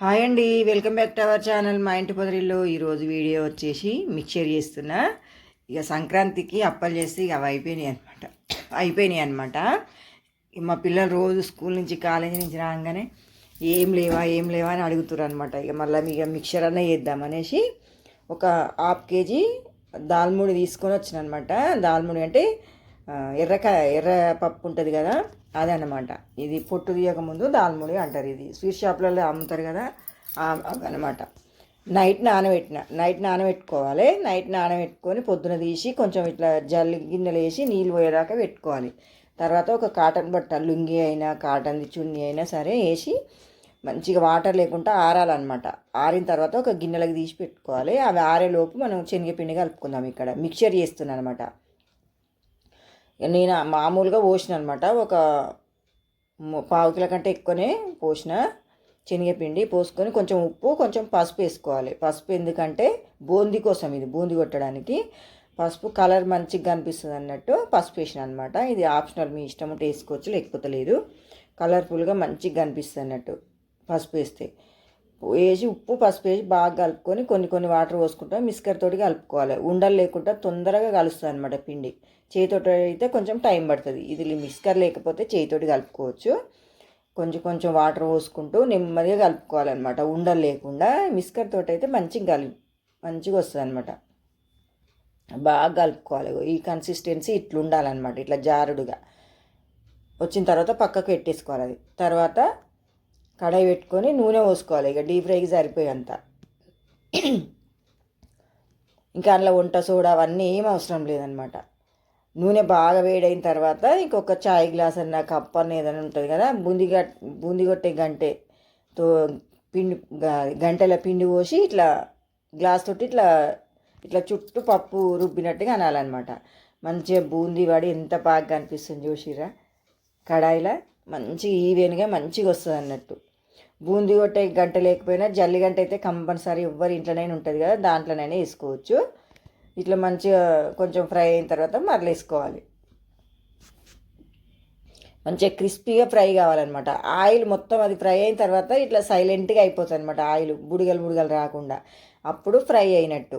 Hi అండి welcome back to our channel మా ఇంటి పొదరిలో ఈరోజు వీడియో వచ్చేసి మిక్చర్ చేస్తున్నా ఇక సంక్రాంతికి అప్పలు చేస్తే ఇక అవి అయిపోయినాయి అనమాట అయిపోయినాయి అనమాట మా పిల్లలు రోజు స్కూల్ నుంచి కాలేజీ నుంచి రాగానే ఏం లేవా ఏం లేవా అని అడుగుతున్నారు అనమాట ఇక మళ్ళీ ఇక మిక్చర్ అన్న చేద్దామనేసి ఒక హాఫ్ కేజీ దాల్ముడి తీసుకొని వచ్చిన అనమాట దాల్ముడి అంటే ఆ, ఎర్రకాయ ఎర్ర పప్పు ఉంటుంది కదా అదనమాట ఇది పొట్టు తీయకముందు దాల్ముడి అంటారు ఇది. స్వీట్ షాప్లలో అమ్ముతారు కదా అదనమాట నైట్ నానబెట్టిన నైట్ నానబెట్టుకోవాలి. నైట్ నానబెట్టుకొని పొద్దున తీసి కొంచెం ఇట్లా జల్లి గిన్నెలు వేసి నీళ్ళు పోయేదాకా పెట్టుకోవాలి. తర్వాత ఒక కాటన్ బట్ట లుంగి అయినా కాటన్ది చున్నీ అయినా సరే వేసి మంచిగా వాటర్ లేకుండా ఆరాలన్నమాట. ఆరిన తర్వాత ఒక గిన్నెలకు తీసి పెట్టుకోవాలి. అవి ఆరేలోపు మనం శనగపిండి కలుపుకుందాం ఇక్కడ. మిక్చర్ చేస్తున్నాను అనమాట నేను మామూలుగా పోసిన అనమాట ఒక పావు కిలో కంటే ఎక్కువనే పోసిన. శనగపిండి పోసుకొని కొంచెం ఉప్పు కొంచెం పసుపు వేసుకోవాలి. పసుపు ఎందుకంటే బూందీ కోసం ఇది బూందీ కొట్టడానికి. పసుపు కలర్ మంచిగా కనిపిస్తుంది అన్నట్టు పసుపు వేసిన అనమాట ఇది ఆప్షనల్ మీ ఇష్టం ఉంటే వేసుకోవచ్చు లేకపోతే లేదు. కలర్ఫుల్గా మంచిగా కనిపిస్తుంది అన్నట్టు పసుపు వేస్తే. వేసి ఉప్పు పసుపు వేసి బాగా కలుపుకొని కొన్ని కొన్ని వాటర్ పోసుకుంటాం మిస్కర్ తోటి కలుపుకోవాలి. ఉండలు లేకుండా తొందరగా కలుస్తుంది అనమాట పిండి. చేతితోటి అయితే కొంచెం టైం పడుతుంది. ఇది మిస్కర్ లేకపోతే చేతితోటి కలుపుకోవచ్చు. కొంచెం కొంచెం వాటర్ పోసుకుంటూ నెమ్మదిగా కలుపుకోవాలన్నమాట ఉండలు లేకుండా మిస్కర్ తోటి అయితే మంచిగా కలి మంచిగా వస్తుంది అనమాట బాగా కలుపుకోవాలి. ఈ కన్సిస్టెన్సీ ఇట్లా ఉండాలన్నమాట ఇట్లా జారుడుగా. వచ్చిన తర్వాత పక్కకు పెట్టేసుకోవాలి అది. తర్వాత కడాయి పెట్టుకొని నూనె పోసుకోవాలి. ఇక డీప్ ఫ్రైకి సరిపోయేంత. ఇంకా అందులో వంట సోడా అవన్నీ ఏం అవసరం లేదనమాట. నూనె బాగా వేడైన తర్వాత ఇంకొక చాయ్ గ్లాస్ అన్న కప్ అన్న ఏదైనా ఉంటుంది కదా బూంది గట్ బూంది కొట్టే గంటెతో పిండి గంటల గంటెల పిండి పోసి ఇట్లా గ్లాస్ తోటి ఇట్లా ఇట్లా చుట్టూ పప్పు రుబ్బినట్టుగా అనాలన్నమాట. మంచిగా బూందీ పడి ఎంత బాగా కనిపిస్తుంది చూసిరా కడాయిలో మంచి ఈవెన్గా మంచిగా వస్తుంది అన్నట్టు బూందీ కొట్టే గంట లేకపోయినా జల్లి గంట అయితే కంపల్సరీ ఎవ్వరు ఇంట్లోనైనా ఉంటుంది కదా దాంట్లోనైనా వేసుకోవచ్చు. ఇట్లా మంచిగా కొంచెం ఫ్రై అయిన తర్వాత మరలేసుకోవాలి మంచిగా క్రిస్పీగా ఫ్రై కావాలన్నమాట. ఆయిల్ మొత్తం అది ఫ్రై అయిన తర్వాత ఇట్లా సైలెంట్గా అయిపోతుంది అనమాట ఆయిల్ బుడగలు బుడిగలు రాకుండా. అప్పుడు ఫ్రై అయినట్టు.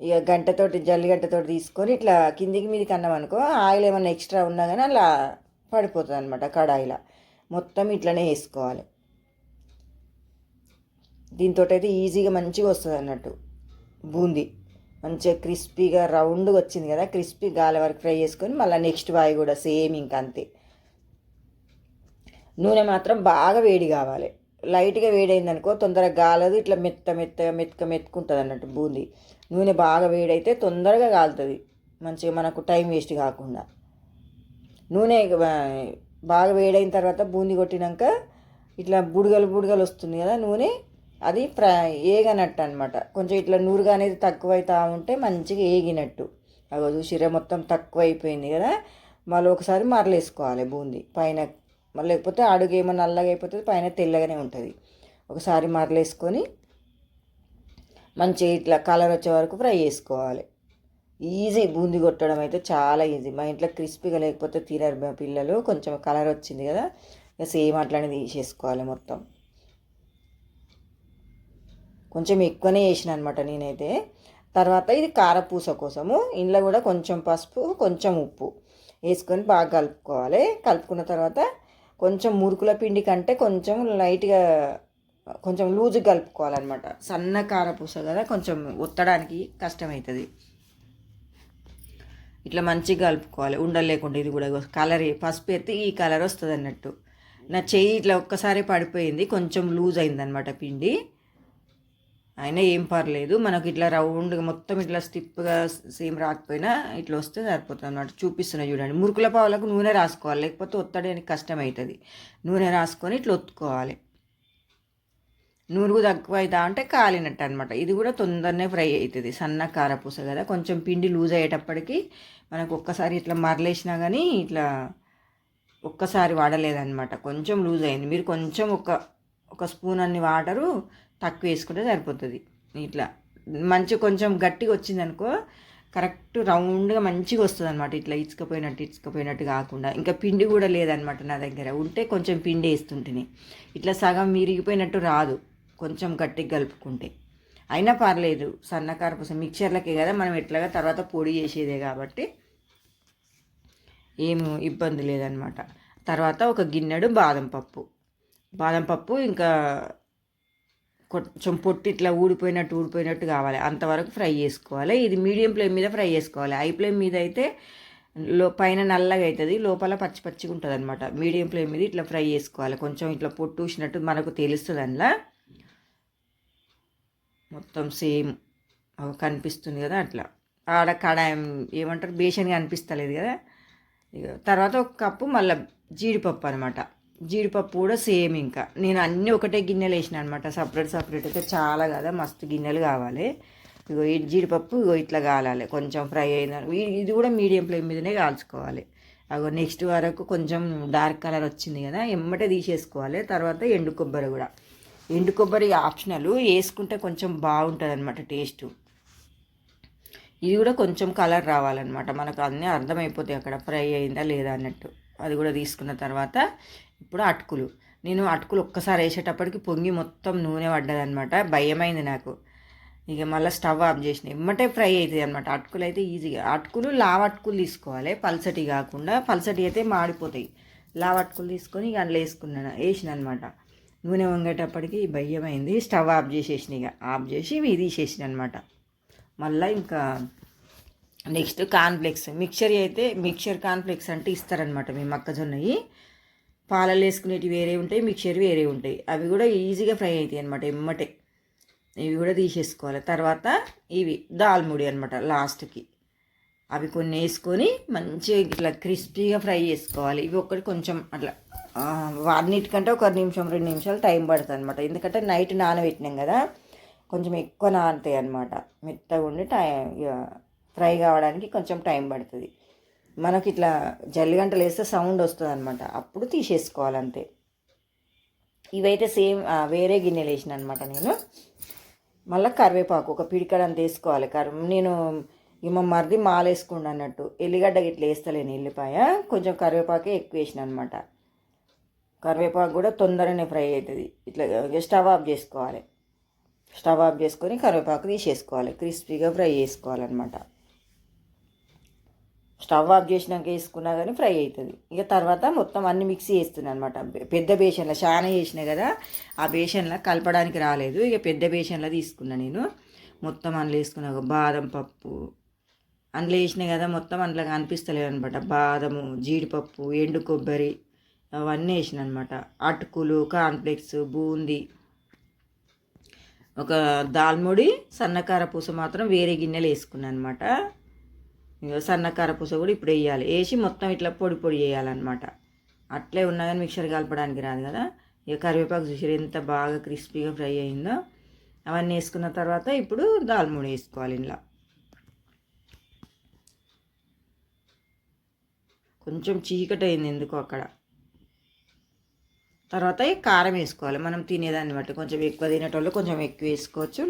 ఇక గంటతోటి జల్లిగంటతోటి తీసుకొని ఇట్లా కిందికి మీదకి అన్నాం అనుకో ఆయిల్ ఏమైనా ఎక్స్ట్రా ఉన్నా కానీ అలా పడిపోతుంది అనమాట కడాయిలో. మొత్తం ఇట్లనే వేసుకోవాలి. దీంతో అయితే ఈజీగా మంచిగా వస్తుంది అన్నట్టు. బూందీ. మంచిగా క్రిస్పీగా రౌండ్గా వచ్చింది కదా క్రిస్పీ గాలి వరకు ఫ్రై చేసుకొని మళ్ళీ నెక్స్ట్ బాయ్ కూడా సేమ్ ఇంకా అంతే. నూనె మాత్రం బాగా వేడి కావాలి. లైట్గా వేడైంది అనుకో తొందరగా గాలదు ఇట్లా మెత్త మెత్తగా మెత్తగా మెత్తుకుంటుంది అన్నట్టు బూందీ. నూనె బాగా వేడైతే తొందరగా కాలుతుంది మంచిగా మనకు టైం వేస్ట్ కాకుండా. నూనె బాగా వేడైన తర్వాత బూందీ కొట్టినాక ఇట్లా బుడగలు బుడగలు వస్తుంది కదా నూనె అది ఫ్రై ఏగనట్టు అనమాట కొంచెం ఇట్లా నూరుగా అనేది తక్కువ ఉంటే మంచిగా ఏగినట్టు. అగో చూసిరా మొత్తం తక్కువ అయిపోయింది కదా. మళ్ళీ ఒకసారి మరలేసుకోవాలి బూందీ. పైన మళ్ళీ లేకపోతే అడుగు ఏమో నల్లగా అయిపోతుంది పైన తెల్లగానే ఉంటుంది. ఒకసారి మరలేసుకొని మంచిగా ఇట్లా కలర్ వచ్చే వరకు ఫ్రై చేసుకోవాలి. ఈజీ బూందీ కొట్టడం అయితే చాలా ఈజీ. మా ఇంట్లో క్రిస్పీగా లేకపోతే తినరు మా పిల్లలు. కొంచెం కలర్ వచ్చింది కదా. ఇక సేమ్ అట్లానే తీసేసుకోవాలి మొత్తం. కొంచెం ఎక్కువనే వేసిన అనమాట నేనైతే. తర్వాత ఇది కారపూస కోసము. ఇందులో కూడా కొంచెం పసుపు కొంచెం ఉప్పు వేసుకొని బాగా కలుపుకోవాలి. కలుపుకున్న తర్వాత కొంచెం మురుకుల పిండి కంటే కొంచెం లైట్గా కొంచెం లూజుగా కలుపుకోవాలన్నమాట సన్న కారపూస కదా కొంచెం ఒత్తడానికి కష్టమవుతుంది ఇట్లా మంచిగా కలుపుకోవాలి. ఉండలేకుండా ఇది కూడా కలర్ పసుపు ఎత్తి ఈ కలర్ వస్తుంది అన్నట్టు నా చెయ్యి ఇట్లా ఒక్కసారి పడిపోయింది. కొంచెం లూజ్ అయిందనమాట పిండి. అయినా ఏం పర్లేదు. మనకి ఇట్లా రౌండ్గా మొత్తం ఇట్లా స్టిప్గా సేమ్ రాకపోయినా ఇట్లా వస్తే సరిపోతుంది అన్నమాట. చూపిస్తున్నా చూడండి. మురుకుల పావులకు నూనె రాసుకోవాలి. లేకపోతే ఒత్తడానికి కష్టం అవుతుంది నూనె రాసుకొని ఇట్లా ఒత్తుకోవాలి. నూరుగు తక్కువ అవుతా అంటే కాలినట్టు అనమాట ఇది కూడా తొందరనే ఫ్రై అవుతుంది సన్న కారపూస కదా. కొంచెం పిండి లూజ్ అయ్యేటప్పటికి మనకు ఒక్కసారి ఇట్లా మరలేసినా కానీ ఇట్లా ఒక్కసారి వాడలేదన్నమాట. కొంచెం లూజ్ అయింది. మీరు కొంచెం ఒక ఒక స్పూన్ అన్ని వాటరు తక్కువ వేసుకుంటే సరిపోతుంది. ఇట్లా మంచి కొంచెం గట్టిగా వచ్చింది అనుకో కరెక్ట్ రౌండ్గా మంచిగా వస్తుంది అనమాట ఇట్లా ఇచ్చుకపోయినట్టు ఇచ్చుకపోయినట్టు కాకుండా. ఇంకా పిండి కూడా లేదనమాట నా దగ్గర. ఉంటే కొంచెం పిండి వేస్తుంటిని. ఇట్లా సగం విరిగిపోయినట్టు రాదు. కొంచెం గట్టిగా కలుపుకుంటే. అయినా పర్లేదు సన్నకార పూస మిక్చర్లకే కదా మనం ఎట్లాగా తర్వాత పొడి చేసేదే కాబట్టి ఏం ఇబ్బంది లేదనమాట తర్వాత ఒక గిన్నెడు బాదం పప్పు. బాదం పప్పు ఇంకా కొంచెం పొట్టి ఇట్లా ఊడిపోయినట్టు ఊడిపోయినట్టు కావాలి. అంతవరకు ఫ్రై చేసుకోవాలి. ఇది మీడియం ఫ్లేమ్ మీద ఫ్రై చేసుకోవాలి. హై ఫ్లేమ్ మీద అయితే లో పైన నల్లగా అవుతుంది లోపల పచ్చి పచ్చిగా ఉంటుంది అనమాట మీడియం ఫ్లేమ్ మీద ఇట్లా ఫ్రై చేసుకోవాలి. కొంచెం ఇట్లా పొట్టు ఊసినట్టు మనకు తెలుస్తుంది అందులో. మొత్తం సేమ్ కనిపిస్తుంది కదా అట్లా. ఆడ కడాయం ఏమంటారు? బేషన్ కనిపిస్తలేదు కదా. ఇక తర్వాత ఒక కప్పు మళ్ళీ జీడిపప్పు అనమాట జీడిపప్పు కూడా సేమ్ ఇంకా. నేను అన్నీ ఒకటే గిన్నెలు వేసిన అనమాట సపరేట్ సపరేట్. అయితే చాలా కదా మస్తు గిన్నెలు కావాలి. ఇగో ఈ జీడిపప్పు ఇగో ఇట్లా కాలాలి. కొంచెం ఫ్రై అయిన ఇది కూడా మీడియం ఫ్లేమ్ మీదనే కాల్చుకోవాలి. అగో నెక్స్ట్ వరకు కొంచెం డార్క్ కలర్ వచ్చింది కదా ఎమ్మటే తీసేసుకోవాలి. తర్వాత ఎండు కొబ్బరి కూడా. ఎండు కొబ్బరి ఆప్షనల్. వేసుకుంటే కొంచెం బాగుంటుంది అనమాట టేస్ట్. ఇది కూడా కొంచెం కలర్ రావాలన్నమాట. మనకు అన్నీ అర్థమైపోతాయి అక్కడ. ఫ్రై అయిందా లేదా అన్నట్టు. అది కూడా తీసుకున్న తర్వాత ఇప్పుడు అటుకులు. నేను అటుకులు ఒక్కసారి వేసేటప్పటికి పొంగి మొత్తం నూనె పడ్డదనమాట భయమైంది నాకు. ఇక మళ్ళీ స్టవ్ ఆఫ్ చేసిన ఇమ్మటే ఫ్రై అవుతుంది అనమాట అటుకులు అయితే ఈజీగా. అటుకులు లావ అటుకులు తీసుకోవాలి. పల్సటి కాకుండా పల్సటి అయితే మాడిపోతాయి. లావ అటుకులు తీసుకొని ఇక అందులో వేసుకున్నాను వేసిన అనమాట నూనె వంగేటప్పటికి భయమైంది. స్టవ్ ఆఫ్ చేసేసిన ఇక. ఆఫ్ చేసి ఇవి తీసేసిన అనమాట మళ్ళీ ఇంకా నెక్స్ట్ కాన్ఫ్లెక్స్ మిక్చర్ అయితే మిక్చర్ కాన్ఫ్లెక్స్ అంటే ఇస్తారనమాట మీ మొక్కజొన్నవి పాలలు వేసుకునేటివి వేరే ఉంటాయి మిక్చర్ వేరే ఉంటాయి. అవి కూడా ఈజీగా ఫ్రై అవుతాయి అనమాట ఎమ్మటే. ఇవి కూడా తీసేసుకోవాలి. తర్వాత ఇవి దాల్ముడి అనమాట లాస్ట్కి. అవి కొన్ని వేసుకొని మంచిగా ఇట్లా క్రిస్పీగా ఫ్రై చేసుకోవాలి. ఇవి ఒక్కటి కొంచెం అట్లా ఆ, ఒక నిమిషం రెండు నిమిషాలు టైం పడుతుంది అనమాట ఎందుకంటే నైట్ నానబెట్టినాం కదా కొంచెం ఎక్కువ నానుతాయి అనమాట మెత్తగా ఉండి టైం ఫ్రై కావడానికి కొంచెం టైం పడుతుంది. మనకి ఇట్లా జల్లిగంటలు వేస్తే సౌండ్ వస్తుంది అనమాట అప్పుడు తీసేసుకోవాలంతే. ఇవైతే సేమ్ వేరే గిన్నెలు వేసిన అనమాట నేను. మళ్ళీ కరివేపాకు ఒక పిడికడంత వేసుకోవాలి. కరి నేను ఇక మా మరిది మాలేసుకుండా అన్నట్టు. ఎల్లిగడ్డ ఇట్లా వేస్తలేను ఎల్లిపాయ. కొంచెం కరివేపాకే ఎక్కువ వేసిన అనమాట కరివేపాకు కూడా తొందరనే ఫ్రై అవుతుంది ఇట్లా స్టవ్ ఆఫ్ చేసుకోవాలి. స్టవ్ ఆఫ్ చేసుకొని కరివేపాకు తీసేసుకోవాలి. క్రిస్పీగా ఫ్రై చేసుకోవాలన్నమాట. స్టవ్ ఆఫ్ చేసినాక వేసుకున్నా కానీ ఫ్రై అవుతుంది. ఇక తర్వాత మొత్తం అన్ని మిక్సీ వేస్తున్నాను అనమాట పెద్ద బేషన్లో చాలా చేసిన కదా ఆ బేషన్లో కలపడానికి రాలేదు. ఇక పెద్ద బేషన్లో తీసుకున్నా నేను. మొత్తం అందులో వేసుకున్నా బాదం పప్పు. అందులో వేసిన కదా మొత్తం అందులో అనిపిస్తలేదు అనమాట బాదము జీడిపప్పు ఎండు కొబ్బరి అవన్నీ వేసిన అనమాట అటుకులు కాన్ఫ్లెక్స్ బూందీ. ఒక దాల్ముడి సన్నకార పూస మాత్రం వేరే గిన్నెలు వేసుకున్నాను అనమాట సన్నకార పూస కూడా ఇప్పుడు వేయాలి. వేసి మొత్తం ఇట్లా పొడి పొడి వేయాలన్నమాట అట్లే ఉన్నా కానీ మిక్సర్ కలపడానికి రాదు కదా. ఇక కరివేపాకు చూసారు ఎంత బాగా క్రిస్పీగా ఫ్రై అయిందో. అవన్నీ వేసుకున్న తర్వాత ఇప్పుడు దాల్ముడి వేసుకోవాలి ఇంట్లో కొంచెం చీకటి అయింది ఎందుకో అక్కడ. తర్వాత కారం వేసుకోవాలి. మనం తినేదాన్ని బట్టి కొంచెం ఎక్కువ తినేటోళ్ళు కొంచెం ఎక్కువ వేసుకోవచ్చు.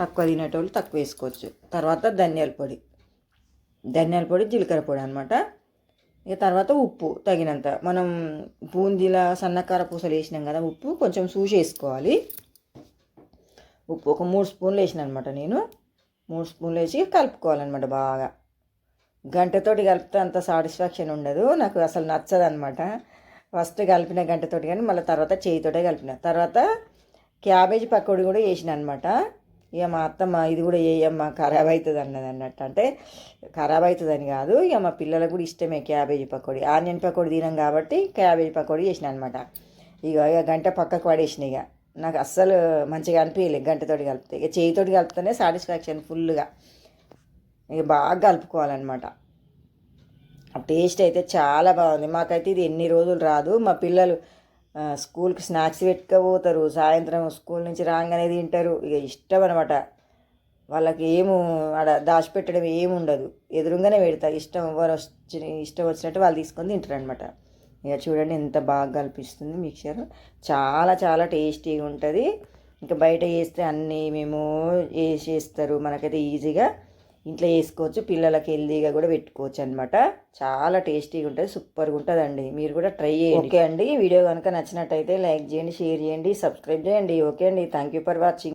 తక్కువ తినేటోళ్ళు తక్కువ వేసుకోవచ్చు. తర్వాత ధనియాల పొడి. ధనియాల పొడి జీలకర్ర పొడి అనమాట ఇక తర్వాత ఉప్పు తగినంత. మనం బూందీల సన్నకార పూసలు వేసినాం కదా ఉప్పు కొంచెం సూసి వేసుకోవాలి. ఉప్పు ఒక మూడు స్పూన్లు వేసిన అనమాట నేను. మూడు స్పూన్లు వేసి కలుపుకోవాలన్నమాట బాగా. గంటతోటి కలిపితే అంత సాటిస్ఫాక్షన్ ఉండదు. నాకు అసలు నచ్చదు అనమాట ఫస్ట్ కలిపిన గంటతోటి కానీ మళ్ళీ తర్వాత చేయితోటే కలిపిన. తర్వాత క్యాబేజీ పకోడీ కూడా వేసిన అనమాట ఇక మా అత్తమ్మ ఇది కూడా వేయమ్మ ఖరాబ్ అవుతుంది అన్నది అన్నట్టు. అంటే ఖరాబ్ అవుతుందని కాదు ఇక మా పిల్లలకు కూడా ఇష్టమే క్యాబేజీ పకోడీ. ఆనియన్ పకోడీ తినం కాబట్టి క్యాబేజీ పకోడీ చేసిన అనమాట ఇక ఇక గంట పక్కకు పడేసిన ఇక. నాకు అస్సలు మంచిగా అనిపించలేదు గంటతోటి కలిపితే. ఇక చేయితోటి కలిపితేనే సాటిస్ఫాక్షన్ ఫుల్గా. ఇక బాగా కలుపుకోవాలన్నమాట. టేస్ట్ అయితే చాలా బాగుంది. మాకైతే ఇది ఎన్ని రోజులు రాదు. మా పిల్లలు స్కూల్కి స్నాక్స్ పెట్టుకపోతారు. సాయంత్రం స్కూల్ నుంచి రాగానే తింటారు. ఇక ఇష్టం అనమాట వాళ్ళకి ఏము ఆడ దాచిపెట్టడం ఏమి ఉండదు. ఎదురుగానే పెడతా. ఇష్టం ఎవరు వచ్చి ఇష్టం వచ్చినట్టు వాళ్ళు తీసుకొని తింటారు అనమాట ఇక చూడండి ఎంత బాగా కల్పిస్తుంది మిక్చర్. చాలా చాలా టేస్టీగా ఉంటుంది. ఇంకా బయట చేస్తే అన్నీ మేము వేసేస్తారు మనకైతే ఈజీగా ఇంట్లో వేసుకోవచ్చు పిల్లలకి హెల్దీగా కూడా పెట్టుకోవచ్చు అనమాట చాలా టేస్టీగా ఉంటుంది సూపర్గా ఉంటుందండి. మీరు కూడా ట్రై చేయండి. ఓకే అండి. వీడియో కనుక నచ్చినట్టయితే లైక్ చేయండి షేర్ చేయండి సబ్స్క్రైబ్ చేయండి. ఓకే అండి. Thank you for watching